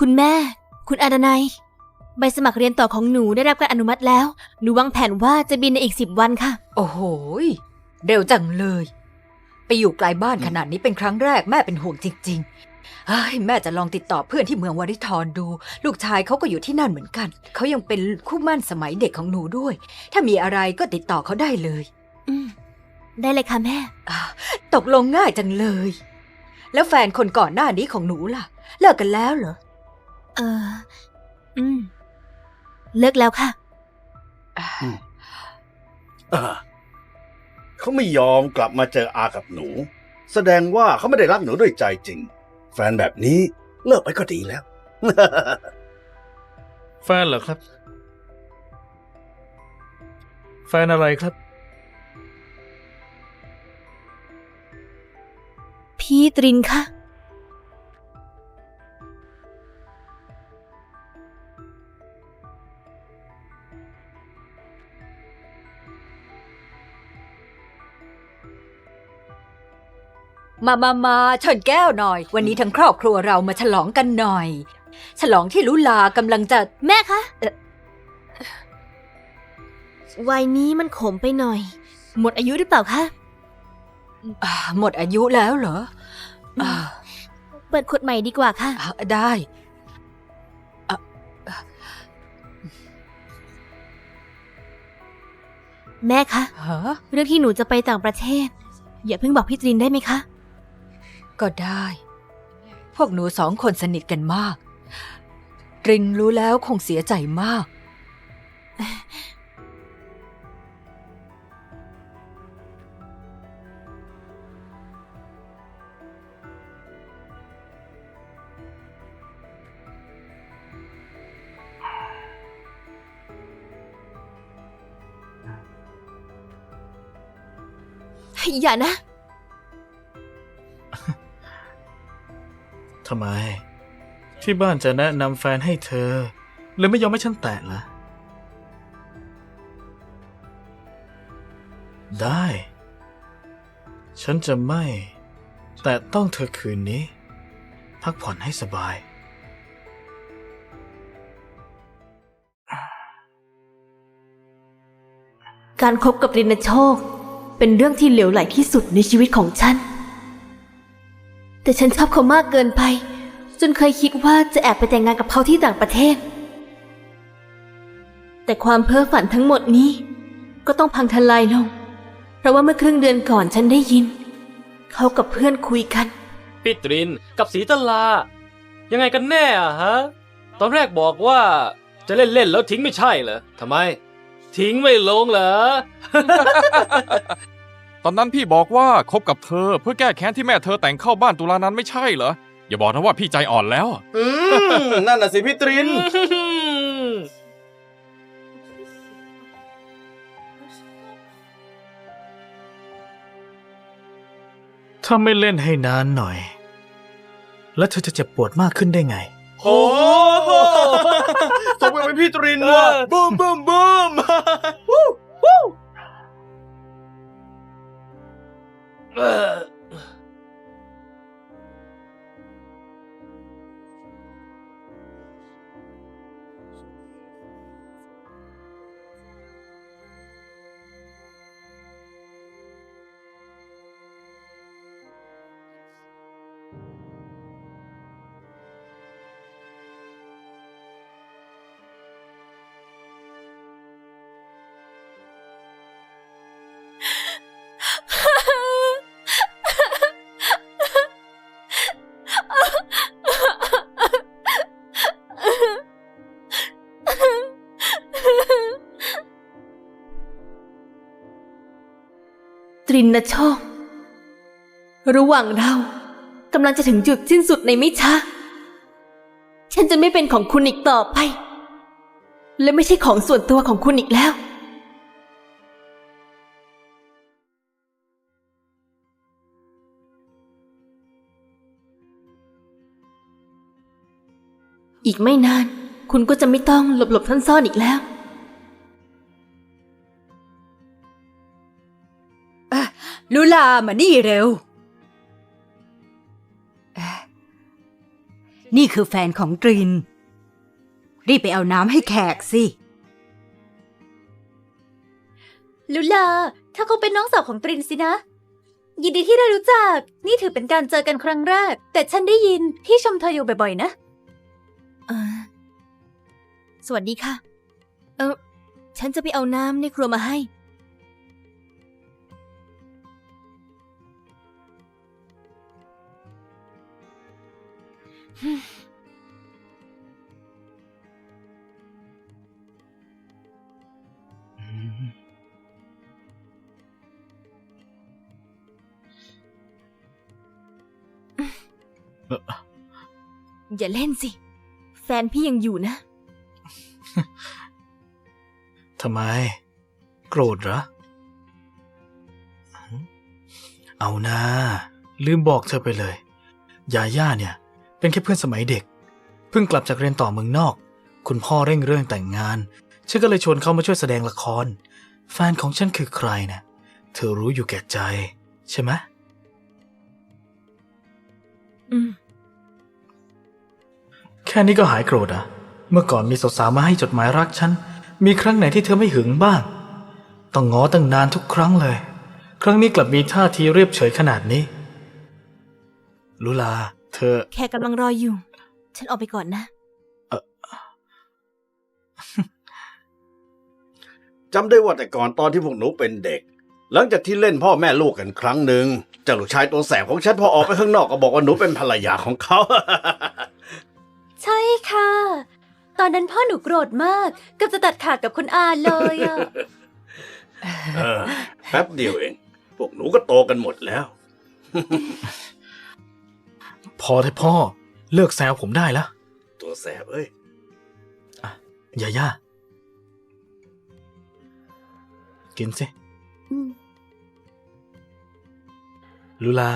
คุณแม่ คุณอาดนัย ใบสมัครเรียนต่อของหนูได้รับการอนุมัติแล้ว หนูวางแผนว่าจะบินในอีกสิบวันค่ะ โอ้โหยเร็วจังเลย ไปอยู่ไกลบ้านขนาดนี้เป็นครั้งแรกแม่เป็นห่วงจริงๆเฮ้ยแม่จะลองติดต่อเพื่อนที่เมืองวาริทรดู ลูกชายเขาก็อยู่ที่นั่นเหมือนกัน เขายังเป็นคู่หมั่นสมัยเด็กของหนูด้วย ถ้ามีอะไรก็ติดต่อเขาได้เลยอืมได้เลยค่ะแม่ อ่าตกลงง่ายจังเลย แล้วแฟนคนก่อนหน้านี้ของหนูล่ะ เลิกกันแล้วเหรอ เออ อืม เลิกแล้วค่ะ เออเขาไม่ยอมกลับมาเจออากับหนู แสดงว่าเขาไม่ได้รักหนูด้วยใจจริง แฟนแบบนี้เลิกไปก็ดีแล้ว แฟนเหรอครับ แฟนอะไรครับ พี่ตรินค่ะ มามามาชนแก้วหน่อย วันนี้ทั้งครอบครัวเรามาฉลองกันหน่อย ฉลองที่ลุลากำลังจะ แม่คะเอ่อ วัยนี้มันขมไปหน่อย หมดอายุหรือเปล่าคะ อ่าหมดอายุแล้วเหรออ่าเปิดขวดใหม่ดีกว่าค่ะ อ่าได้แม่คะ ฮะเรื่องที่หนูจะไปต่างประเทศ อย่าเพิ่งบอกพี่ตรินได้ไหมคะ ก็ได้ พวกหนูสองคนสนิทกันมาก รินรู้แล้วคงเสียใจมาก อย่านะ ทำไม ที่บ้านจะแนะนำแฟนให้เธอหรือไม่ยอมให้ฉันแตะล่ะ ได้ ฉันจะไม่ แต่ต้องเธอคืนนี้ พักผ่อนให้สบาย การคบกับรินโชค เป็นเรื่องที่เหลวไหลที่สุดในชีวิตของฉัน แต่ฉันชอบเขามากเกินไป จนเคยคิดว่าจะแอบไปแต่งงานกับเขาที่ต่างประเทศ แต่ความเพ้อฝันทั้งหมดนี้ ก็ต้องพังทลายลง เพราะว่าเมื่อครึ่งเดือนก่อนฉันได้ยิน เขากับเพื่อนคุยกัน พี่ตรินกับสีตลา ยังไงกันแน่อะฮะ ตอนแรกบอกว่าจะเล่นเล่นๆแล้วทิ้งไม่ใช่เหรอทำไม ทิ้งไม่ลงเหรอ ตอนนั้นพี่บอกว่าคบกับเธอเพื่อแก้แค้นที่แม่เธอแต่งเข้าบ้านตุลานั้นไม่ใช่เหรอ อย่าบอกนะว่าพี่ใจอ่อนแล้ว อืม นั่นน่ะสิพี่ตริน ถ้าไม่เล่นให้นานหน่อย แล้วเธอจะเจ็บปวดมากขึ้นได้ไง โอ้โหส่งไปเป็นพี่ตรินว่ะบูมบูมบูม เตรินนะโชค ระหว่างเรากำลังจะถึงจุดสิ้นสุดในไม่ช้า ฉันจะไม่เป็นของคุณอีกต่อไป และไม่ใช่ของส่วนตัวของคุณอีกแล้ว อีกไม่นาน คุณก็จะไม่ต้องหลบๆซ่อนๆอีกแล้ว ลุลามานี่เร็วเอ๊ะนี่คือแฟนของตริน รีบไปเอาน้ำให้แขกสิลุลา ถ้าเขาเป็นน้องสาวของตรินสินะ ยินดีที่ได้รู้จัก นี่ถือเป็นการเจอกันครั้งแรก แต่ฉันได้ยินพี่ชมเธออยู่บ่อยๆ นะเออสวัสดีค่ะ เออ ฉันจะไปเอาน้ำในครัวมาให้ อย่าเล่นสิ แฟนพี่ยังอยู่นะ ทำไม โกรธเหรอ เอานะลืมบอกเธอไปเลย ยาย่าเนี่ย เป็นแค่เพื่อนสมัยเด็ก เพิ่งกลับจากเรียนต่อเมืองนอก คุณพ่อเร่งเรื่องแต่งงาน ฉันก็เลยชวนเขามาช่วยแสดงละคร แฟนของฉันคือใครนะเธอรู้อยู่แก่ใจ ใช่ไหมอืมแค่นี้ก็หายโกรธอะเมื่อก่อนมีสาวๆมาให้จดหมายรักฉัน มีครั้งไหนที่เธอไม่หึงบ้าง ต้องง้อตั้งนานทุกครั้งเลย ครั้งนี้กลับมีท่าทีเรียบเฉยขนาดนี้ ลุลา เธอแค่กำลังรออยู่ ฉันออกไปก่อนนะ จำได้ว่าแต่ก่อนตอนที่พวกหนูเป็นเด็ก หลังจากที่เล่นพ่อแม่ลูกกันครั้งหนึ่งเจ้าลูกชายตัวแสบของฉันพอออกไปข้างนอกก็บอกว่าหนูเป็นภรรยาของเขา ใช่ค่ะ ตอนนั้นพ่อหนูโกรธมากเกับจะตัดขาดกับคุณอาเลยอะ เออแป๊บเดียวเอง พวกหนูก็โตกันหมดแล้ว พอเถอะพ่อ เลิกแซวผมได้แล้วตัวแสบเอ้ย ยาย่ากินสิ อืมลุลา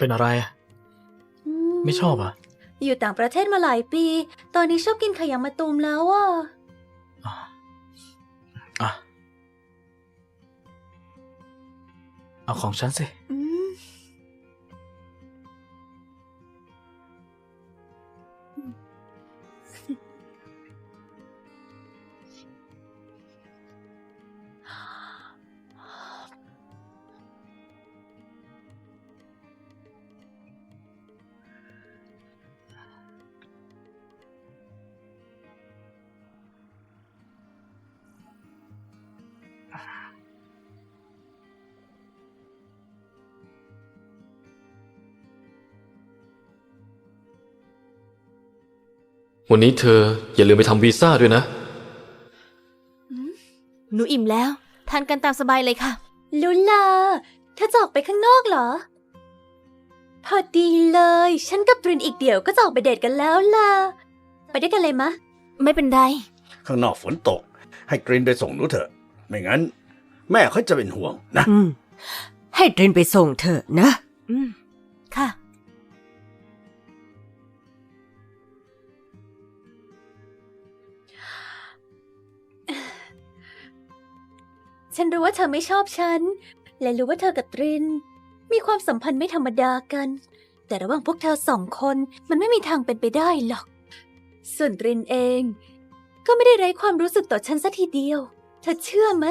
เป็นอะไรอะไม่ชอบอะอยู่ต่างประเทศมาหลายปี ตอนนี้ชอบกินไข่ยางมะตูมแล้วอะอะอะเอาของฉันสิ อื วันนี้เธออย่าลืมไปทำวีซ่าด้วยนะ หนูอิ่มแล้ว ทานกันตามสบายเลยค่ะ ลุลาเธอจะออกไปข้างนอกเหรอ พอดีเลย ฉันกับตรินอีกเดี๋ยวก็จะออกไปเดทกันแล้วล่ะ ไปด้วยกันเลยมะ ไม่เป็นไร ข้างนอกฝนตก ให้กรีนไปส่งหนูเถอะ ไม่งั้น แม่เขาจะเป็นห่วงนะอืมให้ตรินไปส่งเถอะนะ อืม ฉันรู้ว่าเธอไม่ชอบฉัน และรู้ว่าเธอกับตริน มีความสัมพันธ์ไม่ธรรมดากัน แต่ระหว่างพวกเธอสองคนมันไม่มีทางเป็นไปได้หรอก ส่วนตรินเอง ก็ไม่ได้ไร้ความรู้สึกต่อฉันสัทีเดียว เธอเชื่อไหม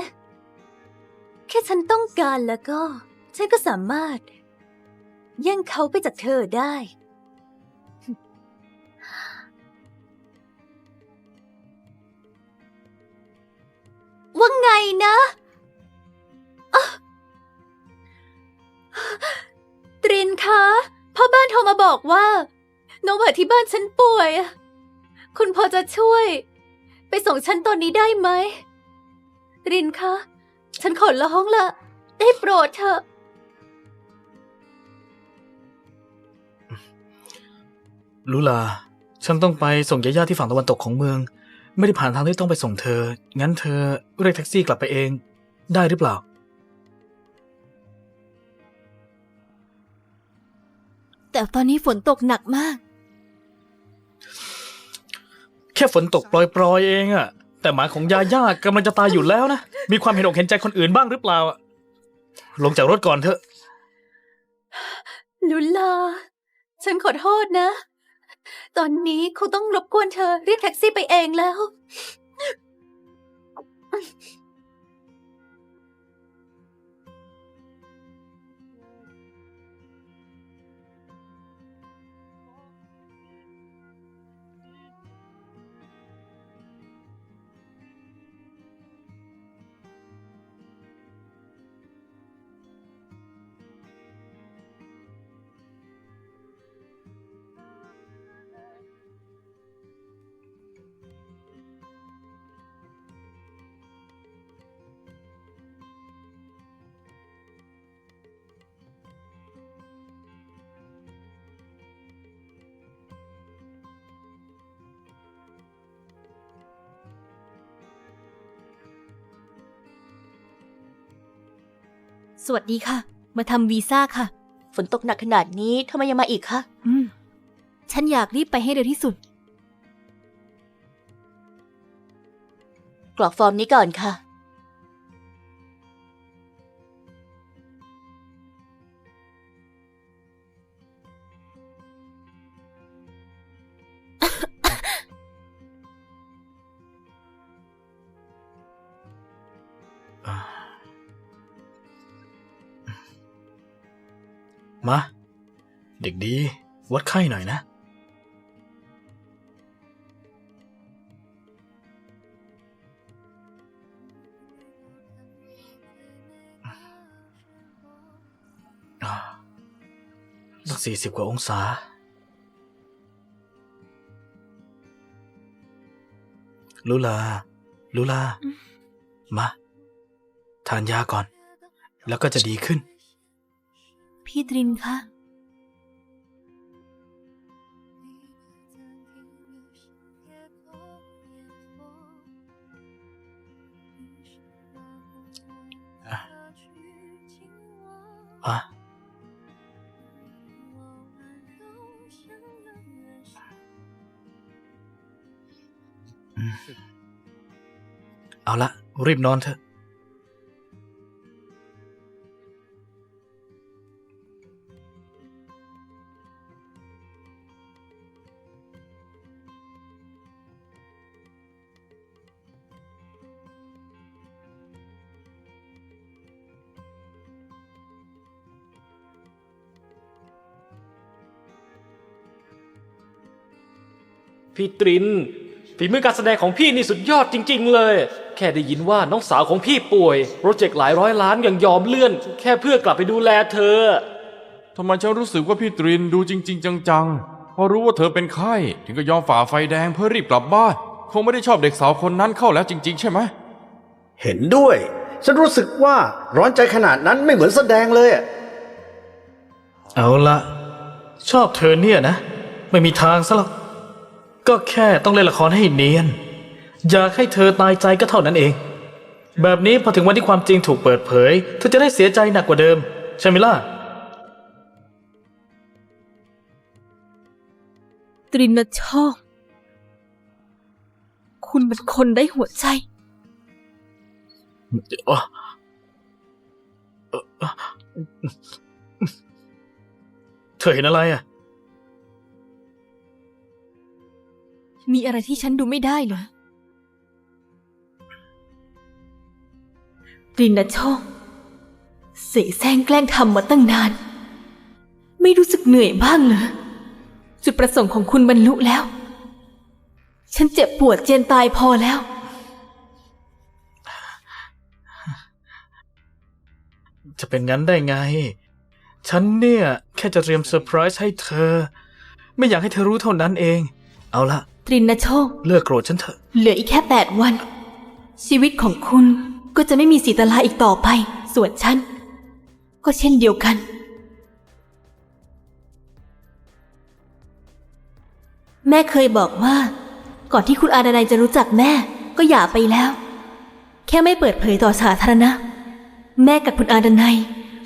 แค่ฉันต้องการแล้วก็ ฉันก็สามารถแย่งเขาไปจากเธอได้ ว่าไงนะ ตรินคะพ่อบ้านโทรมาบอกว่าน้องหวาที่บ้านฉันป่วยอะคุณพอจะช่วย ไปส่งฉันตอนนี้ได้ไหมตรินคะ ฉันขอร้องละ ได้โปรดเถอะ ลุลา ฉันต้องไปส่งยาย่าที่ฝั่งตะวันตกของเมือง ไม่ได้ผ่านทางที่ต้องไปส่งเธอ งั้นเธอเรียกแท็กซี่กลับไปเอง ได้หรือเปล่า แต่ตอนนี้ฝนตกหนักมาก แค่ฝนตกปลอยๆเองอะแต่หมาของยาย่ากำลังจะตายอยู่แล้วนะ มีความเห็นอกเห็นใจคนอื่นบ้างหรือเปล่าอะลงจากรถก่อนเถอะ ลุลาฉันขอโทษนะ ตอนนี้คงต้องรบกวนเธอเรียกแท็กซี่ไปเองแล้ว วัสดีค่ะ มาทำวีซ่าค่ะ ฝนตกหนักขนาดนี้ทำไมยังมาอีกคะอืม ฉันอยากรีบไปให้เร็วที่สุด กรอกฟอร์มนี้ก่อนค่ะ ด็กดี วัดไข้หน่อยนะตั้งสี่สิบกว่าองศาลูลาลูลา มา ทานยาก่อน แล้วก็จะดีขึ้น พี่ตรินคะ อืมเอาละรีบนอนเถอะ พี่ตรินฝีมือการแสดงของพี่นี่สุดยอดจริง ๆ เลย แค่ได้ยินว่าน้องสาวของพี่ป่วย โปรเจกต์หลายร้อยล้านยังยอมเลื่อน แค่เพื่อกลับไปดูแลเธอ ทำไมฉันรู้สึกว่าพี่ตรินดูจริง ๆ จังๆ พอรู้ว่าเธอเป็นไข้ ถึงก็ยอมฝ่าไฟแดงเพื่อรีบกลับบ้าน คงไม่ได้ชอบเด็กสาวคนนั้นเข้าแล้วจริง ๆ ใช่ไหม เห็นด้วย ฉันรู้สึกว่าร้อนใจขนาดนั้นไม่เหมือนแสดงเลยอะเอาละ ชอบเธอเนี่ยนะ ไม่มีทางซะหรอก ก็แค่ต้องเล่นละครให้เนียน อยากให้เธอตายใจก็เท่านั้นเอง แบบนี้พอถึงวันที่ความจริงถูกเปิดเผย เธอจะได้เสียใจหนักกว่าเดิม ใช่ไหมล่ะ ตรินนะชอบ คุณเป็นคนได้หัวใจ เธอเห็นอะไรอะ มีอะไรที่ฉันดูไม่ได้เหรอตรินนะชอบเสแสร้งแกล้งทำมาตั้งนาน ไม่รู้สึกเหนื่อยบ้างเหรอจุดประสงค์ของคุณบรรลุแล้ว ฉันเจ็บปวดเจียนตายพอแล้ว จะเป็นงั้นได้ไง ฉันเนี่ย แค่จะเตรียมเซอร์ไพรส์ให้เธอ ไม่อยากให้เธอรู้เท่านั้นเอง เอาละ ตรินนะโชค เลิกโกรธฉันเถอะ เหลืออีกแค่แปดวัน ชีวิตของคุณก็จะไม่มีสีตลาอีกต่อไป ส่วนฉัน ก็เช่นเดียวกัน แม่เคยบอกว่า ก่อนที่คุณอาดานายจะรู้จักแม่ก็หย่าไปแล้ว แค่ไม่เปิดเผยต่อสาธารณะ แม่กับคุณอาดนัย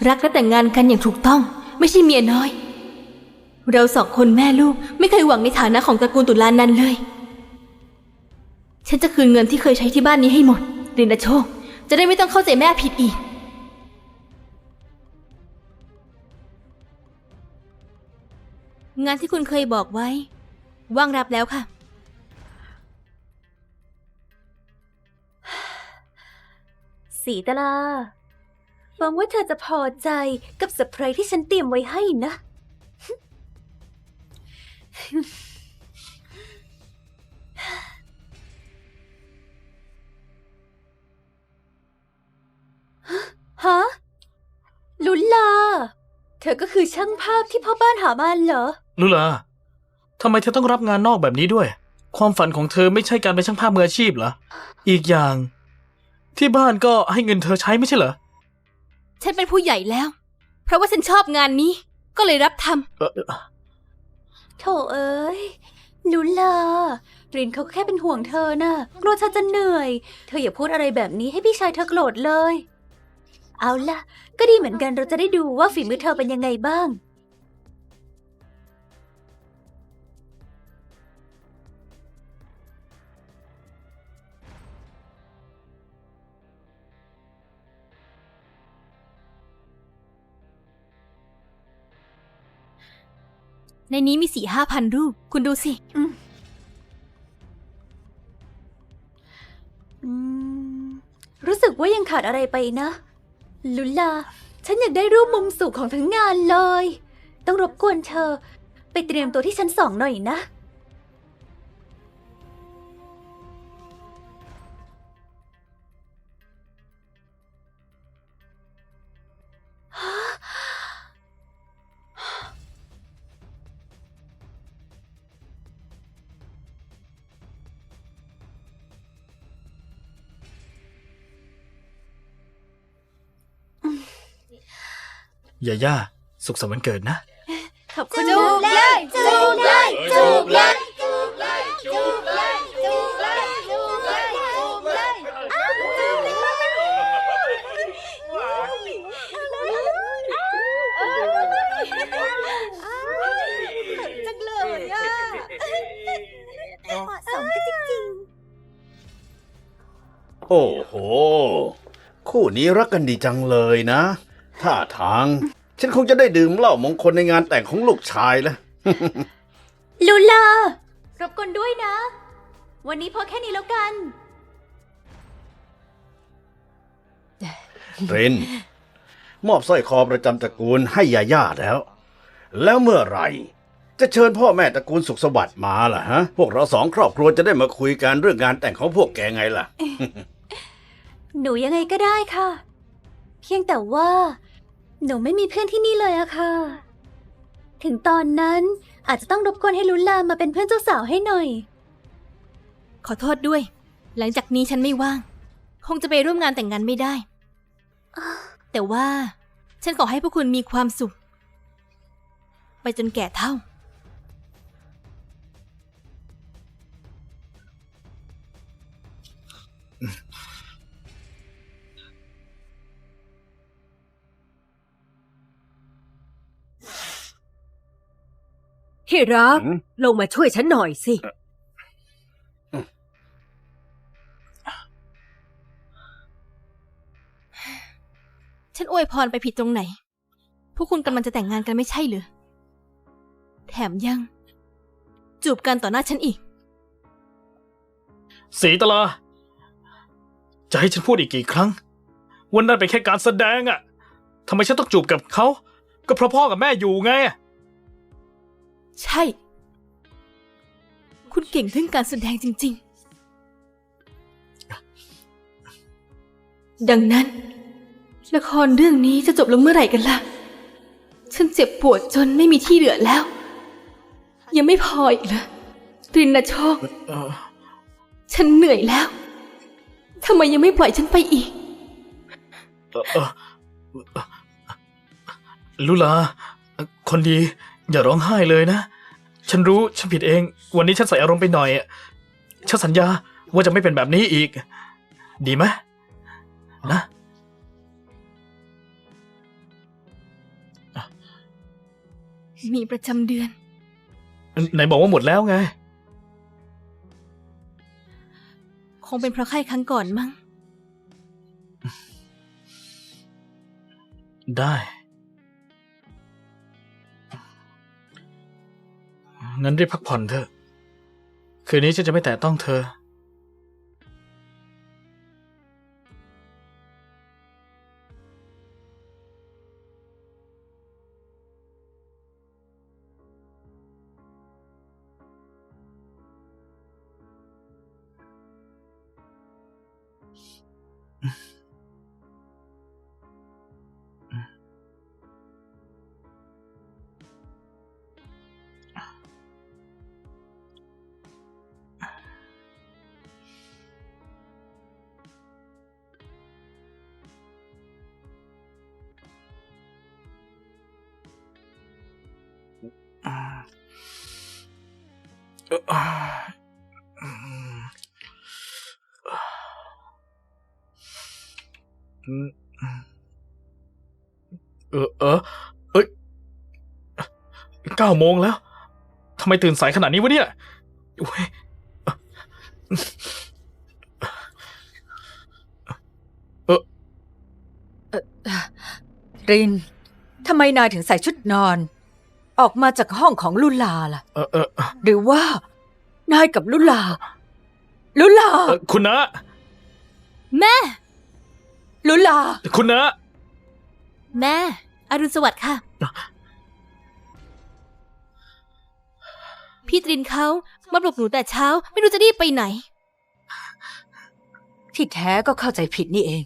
รักและแต่งงานกันอย่างถูกต้อง ไม่ใช่เมียน้อย เราสองคนแม่ลูกไม่เคยหวังในฐานะของตระกูลตุลานันเลย ฉันจะคืนเงินที่เคยใช้ที่บ้านนี้ให้หมดรินาโชค จะได้ไม่ต้องเข้าใจแม่ผิดอีก งานที่คุณเคยบอกไว้ ว่างรับแล้วค่ะ สีตลาหวังว่าเธอจะพอใจกับเซอร์ไพรส์ที่ฉันเตรียมไว้ให้นะ ฮะลุลลา เธอก็คือช่างภาพที่พ่อบ้านหามาเหรอ ลุลาทำไมเธอต้องรับงานนอกแบบนี้ด้วย ความฝันของเธอไม่ใช่การเป็นช่างภาพมืออาชีพเหรอ อีกอย่าง ที่บ้านก็ให้เงินเธอใช้ไม่ใช่เหรอ ฉันเป็นผู้ใหญ่แล้ว เพราะว่าฉันชอบงานนี้ ก็เลยรับทำ เออเออ โถเอ้ยลุลารินเขาแค่เป็นห่วงเธอน่ะกลัวเธอจะเหนื่อย เธออย่าพูดอะไรแบบนี้ให้พี่ชายเธอโกรธเลย เอาล่ะ ก็ดีเหมือนกันเราจะได้ดูว่าฝีมือเธอเป็นยังไงบ้าง ในนี้มีสี่ห้าพันรูป คุณดูสิ อืม รู้สึกว่ายังขาดอะไรไปนะ ลุลา ฉันอยากได้รูปมุมสูงของทั้งงานเลย ต้องรบกวนเธอ ไปเตรียมตัวที่ชั้นสองหน่อยนะ ยาย่า สุขสันต์วันเกิดนะ ขอบคุณจูบเลยจูบเลยจูบเลยจูบเลยจูบเลยจูบเลยจูบเลยจูบเลยอ้าวจูบเลยจังเลยอะเหมาะสมกันจริงโอ้โห คู่นี้รักกันดีจังเลยนะ ท่าทาง ฉันคงจะได้ดื่มเหล้ามงคลในงานแต่งของลูกชายแล้วๆลูลารบกวนด้วยนะ วันนี้พอแค่นี้แล้วกัน เรน มอบสร้อยคอประจำตระกูลให้ยาย่าแล้ว แล้วเมื่อไหร่ จะเชิญพ่อแม่ตระกูลสุขสวัสดิ์มาล่ะฮะ พวกเราสองครอบครัวจะได้มาคุยกันเรื่องงานแต่งของพวกแกไงล่ะ หนูยังไงก็ได้ค่ะ เพียงแต่ว่า หนูไม่มีเพื่อนที่นี่เลยอะค่ะ ถึงตอนนั้นอาจจะต้องรบกวนให้ลุลามาเป็นเพื่อนเจ้าสาวให้หน่อย ขอโทษด้วย หลังจากนี้ฉันไม่ว่าง คงจะไปร่วมงานแต่งงานไม่ได้ แต่ว่า ฉันขอให้พวกคุณมีความสุข ไปจนแก่เท่า ที่รักหืมลงมาช่วยฉันหน่อยสิ ฉันอวยพรไปผิดตรงไหน พวกคุณกำลังจะแต่งงานกันไม่ใช่เหรือ แถมยัง จูบกันต่อหน้าฉันอีก สีตลา จะให้ฉันพูดอีกกี่ครั้ง วันนั้นเป็นแค่การแสดงอะทำไมฉันต้องจูบกับเขา ก็เพราะพ่อกับแม่อยู่ไง ใช่ คุณเก่งเรื่องการแสดงจริง ๆ ดังนั้น ละครเรื่องนี้จะจบลงเมื่อไหร่กันล่ะ ฉันเจ็บปวดจนไม่มีที่เหลือแล้ว ยังไม่พออีกเหรอตรินนะโชคเออฉันเหนื่อยแล้วทำไมยังไม่ปล่อยฉันไปอีกเออเออเออลุลา คนดี อย่าร้องไห้เลยนะ ฉันรู้ฉันผิดเอง วันนี้ฉันใส่อารมณ์ไปหน่อยฉันสัญญาว่าจะไม่เป็นแบบนี้อีก ดีไหมนะมีประจำเดือน ไหนบอกว่าหมดแล้วไง คงเป็นเพราะไข้ครั้งก่อนมั้ง ได้ งั้นรีบพักผ่อนเถอะ คืนนี้ฉันจะไม่แตะต้องเธอ เออ เออ เอ้ยเก้าโมงแล้ว ทำไมตื่นสายขนาดนี้วะเนี่ยโอ้ยริน ทำไมนายถึงใส่ชุดนอน ออกมาจากห้องของลุลาล่ะ เออเออ หรือว่านายกับลุลา ลุลา เออคุณนะแม่ ลุลา คุณนะแม่ อรุณสวัสดิ์ค่ะ พี่ตรินเขามาปลุกหนูแต่เช้า ไม่รู้จะรีบไปไหน ที่แท้ก็เข้าใจผิดนี่เอง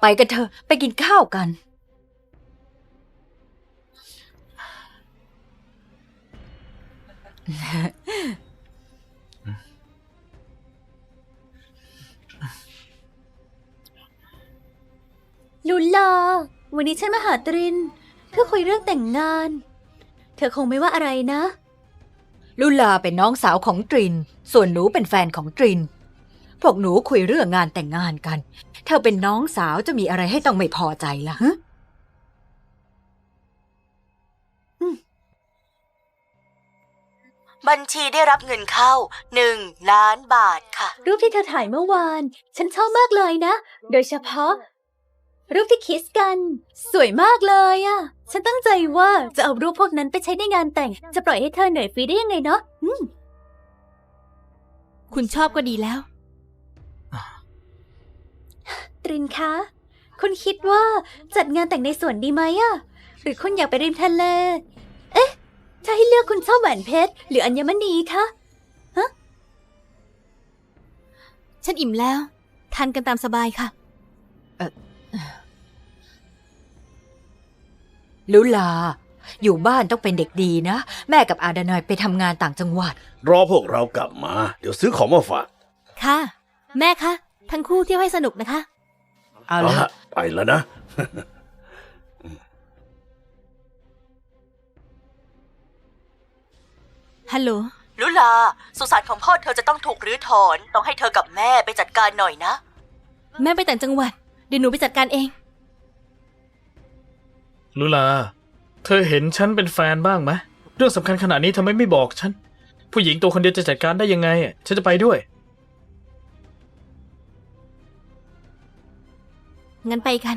ไปกันเถอะไปกินข้าวกัน ลุลา วันนี้ฉันมาหาตริน เพื่อคุยเรื่องแต่งงาน เธอคงไม่ว่าอะไรนะ ลุลาเป็นน้องสาวของตริน ส่วนหนูเป็นแฟนของตริน พวกหนูคุยเรื่องงานแต่งงานกัน เธอเป็นน้องสาวจะมีอะไรให้ต้องไม่พอใจล่ะฮะ บัญชีได้รับเงินเข้าหนึ่งล้านบาทค่ะ รูปที่เธอถ่ายเมื่อวาน ฉันชอบมากเลยนะ โดยเฉพาะ รูปที่คิสกัน สวยมากเลยอะฉันตั้งใจว่าจะเอารูปพวกนั้นไปใช้ในงานแต่ง จะปล่อยให้เธอเหนื่อยฟรีได้ยังไงเนาะอืมคุณชอบก็ดีแล้ว ตรินคะ คุณคิดว่าจัดงานแต่งในสวนดีไหมอะหรือคุณอยากไปริมทะเลเอ๊ะ ถ้าให้เลือกคุณชอบแหวนเพชร หรืออัญมณีคะฉันอิ่มแล้ว ทานกันตามสบายค่ะ ลุลา อยู่บ้านต้องเป็นเด็กดีนะ แม่กับอาดานอยไปทำงานต่างจังหวัด รอพวกเรากลับมา เดี๋ยวซื้อของมาฝากค่ะ แม่คะ ทั้งคู่เที่ยวให้สนุกนะคะ เอาเอาละ ละไปแล้วนะ ฮัลโหล ลุลา สุสานของพ่อเธอจะต้องถูกรื้อถอน ต้องให้เธอกับแม่ไปจัดการหน่อยนะ แม่ไปต่างจังหวัด เดี๋ยวหนูไปจัดการเอง ลุลา เธอเห็นฉันเป็นแฟนบ้างไหมเรื่องสำคัญขนาดนี้ทำไมไม่บอกฉัน ผู้หญิงตัวคนเดียวจะจัดการได้ยังไงอะฉันจะไปด้วย งั้นไปกัน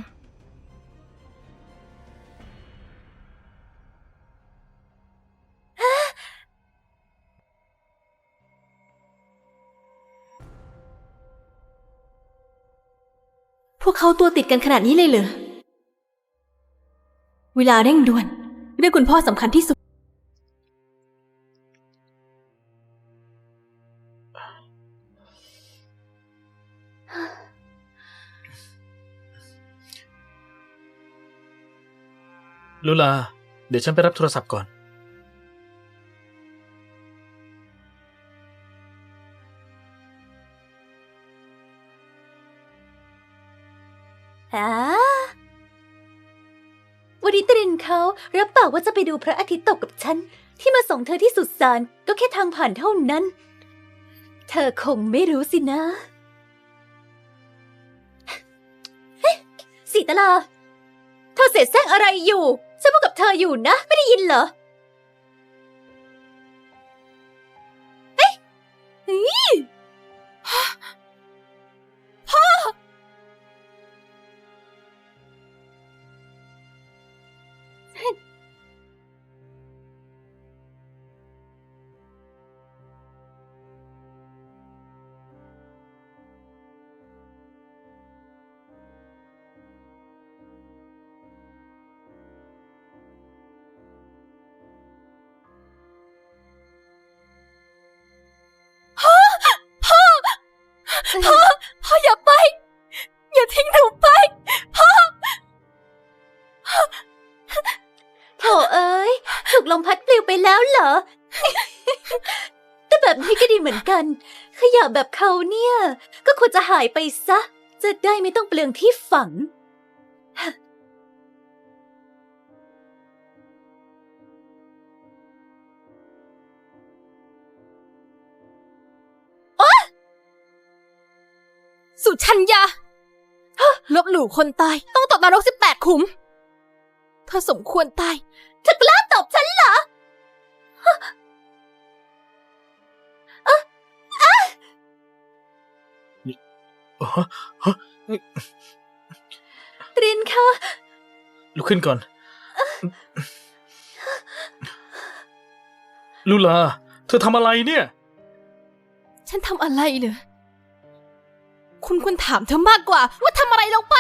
พวกเขาตัวติดกันขนาดนี้เลยเหรอ เวลาเร่งด่วน เรื่องคุณพ่อสำคัญที่สุด ลุลา เดี๋ยวฉันไปรับโทรศัพท์ก่อน รับปากว่าจะไปดูพระอาทิตย์ตกกับฉัน ที่มาส่งเธอที่สุสานก็แค่ทางผ่านเท่านั้น เธอคงไม่รู้สินะเฮ้สีตลา เธอเสแสร้งอะไรอยู่ ฉันพูดกับเธออยู่นะ ไม่ได้ยินเหรอ กัน ขยะแบบเขาเนี่ย ก็ควรจะหายไปซะ จะได้ไม่ต้องเปลืองที่ฝัง สุชัญญาลบหลู่คนตาย ต้องตกนรกสิบแปดขุม เธอสมควรตายเธอกล้าตบฉันเหรอ ตรินคะลุกขึ้นก่อน ลูลา เธอทำอะไรเนี่ย ฉันทำอะไรเหรอ คุณควรถามเธอมากกว่า ว่าทำอะไรลงไป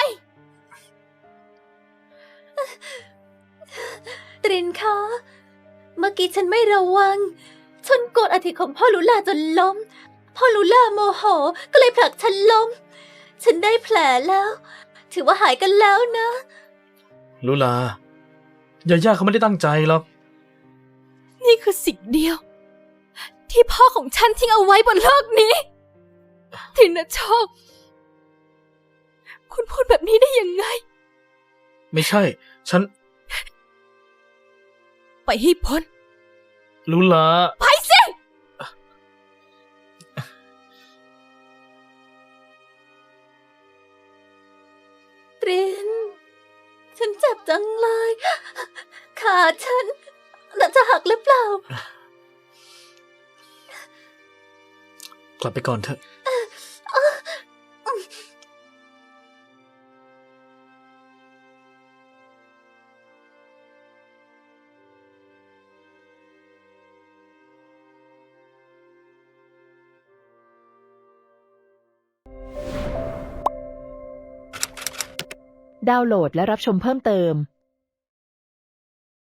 ตรินคะ เมื่อกี้ฉันไม่ระวัง ฉันกดอธิของพ่อลุลาจนล้ม พ่อลุลาโมโห ก็เลยผลักฉันล้ม ฉันได้แผลแล้ว ถือว่าหายกันแล้วนะ ลูลายาย่าเขาไม่ได้ตั้งใจหรอก นี่คือสิ่งเดียว ที่พ่อของฉันทิ้งเอาไว้บนโลกนี้ ทินโชค คุณพูดแบบนี้ได้ยังไง ไม่ใช่ ฉัน ไปให้พ้น ลูลา ไป จังเลย ขาฉันน่าจะหักหรือเปล่า กลับไปก่อนเถอะ ดาวน์โหลดและรับชมเพิ่มเติม